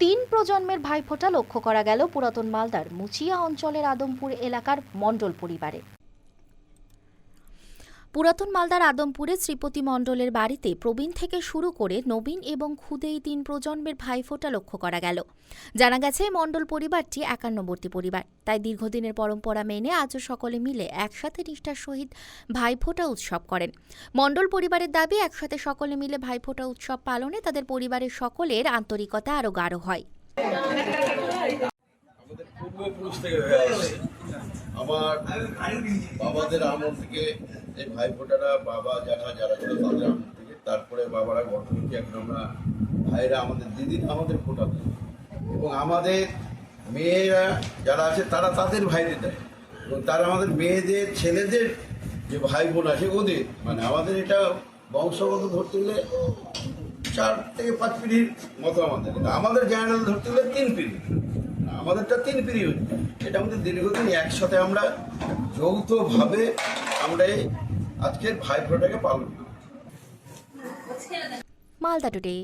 তিন প্রজন্মের ভাইফোঁটা লক্ষ্য করা গেল পুরাতন মালদার মুচিয়া অঞ্চলের আদমপুর এলাকার মণ্ডল পরিবারে। পুরাতন মালদার আদমপুরে শ্রীপতি মণ্ডলের বাড়িতে প্রবীণ থেকে শুরু করে নবীন এবং খুদেই তিন প্রজন্মের ভাইফোঁটা লক্ষ্য করা গেল। জানা গেছে, মণ্ডল পরিবারটি একান্নবর্তী পরিবার। তাই দীর্ঘদিনের পরম্পরা মেনে আজও সকলে মিলে একসাথে নিষ্ঠার সহিত ভাইফোঁটা উৎসব করেন। মণ্ডল পরিবারের দাবি, একসাথে সকলে মিলে ভাইফোঁটা উৎসব পালনে তাদের পরিবারের সকলের আন্তরিকতা আরও গাঢ় হয়। আমার বাবাদের আমল থেকে এই ভাইফোঁটারা বাবা জ্যাঠা যারা ছিল তাদের আমল থেকে, তারপরে বাবারা গর্ভবতী, এখন আমরা ভাইরা আমাদের দিদির আমাদের ফোটা দেয় এবং আমাদের মেয়েরা যারা আছে, তারা তাদের ভাইদের দেয়। এবং তারা আমাদের মেয়েদের, ছেলেদের যে ভাই বোন আছে ওদের মানে আমাদের এটা বংশগত ধরতে গেলে চার থেকে পাঁচ পিঢ়ির মতো আমাদের। আমাদের জেনারেল ধরতে গেলে তিন পিঢ়ি আমাদেরটা তিন পিরিয়ড এটা আমাদের দীর্ঘদিন একসাথে আমরা যৌথভাবে আমরা এই আজকের ভাইফোঁটাকে পালন করি। মালদা টুডে।